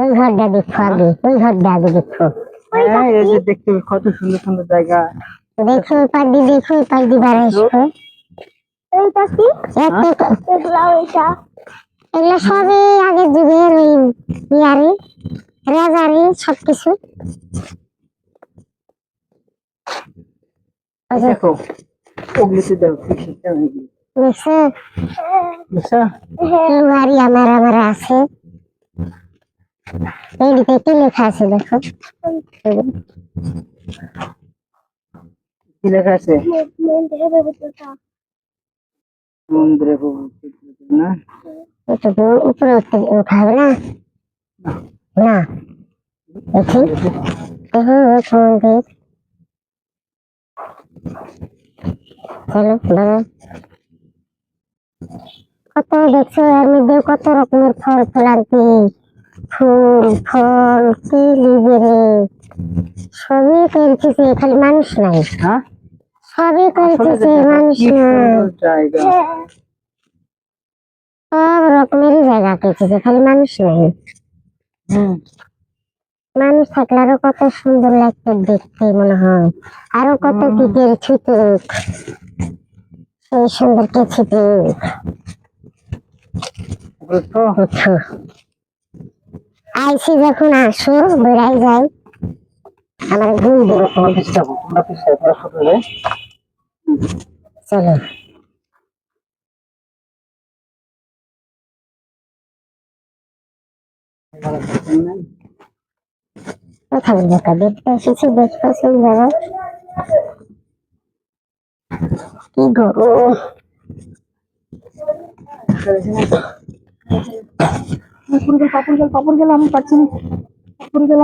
ওই ঘরটা দেখো আগে ওই ঘরটা আগে দেখো। হ্যাঁ এই যে দেখতে কত সুন্দর সুন্দর জায়গা। দেখো পাড়ি দেখো পাড়ি বার আসো এইটা কি একটা এগুলা ওইটা এগুলো সবই আগের যুগের ওই ইয়ারে রাজারে সবকিছু। দেখো ওগুলিতে দেখো কি। এইদিকে কি লেখা আছে দেখো। কি লেখা আছে? উপরে উঠতে উঠা হবে না? না। দেখি। চলো কত দেখছ এর মধ্যে কত রকমের ফল ফলান্তি ফুল ফল কি রে সবই করেছে খালি মানুষ নাই সবই করেছে মানুষ নাই সব রকমেরই জায়গা। পেয়েছে খালি মানুষ নাই মানুষ থাকলে আরও কত সুন্দর লাগতো দেখতে মনে হয়। আরও কত কি করে ছুটুক সেই সুন্দর কে বুঝছ আইসি যখন আসো বেড়াই যাই। আমার ঘুম দেবে তোমরা যাব যাব হলে চলো। এসেছি দেখতে সেই জায়গায় কি গরম পাপড় গেল পাপড় গেল পাপড় গেল আমি পাচ্ছি না। পাপড় গেল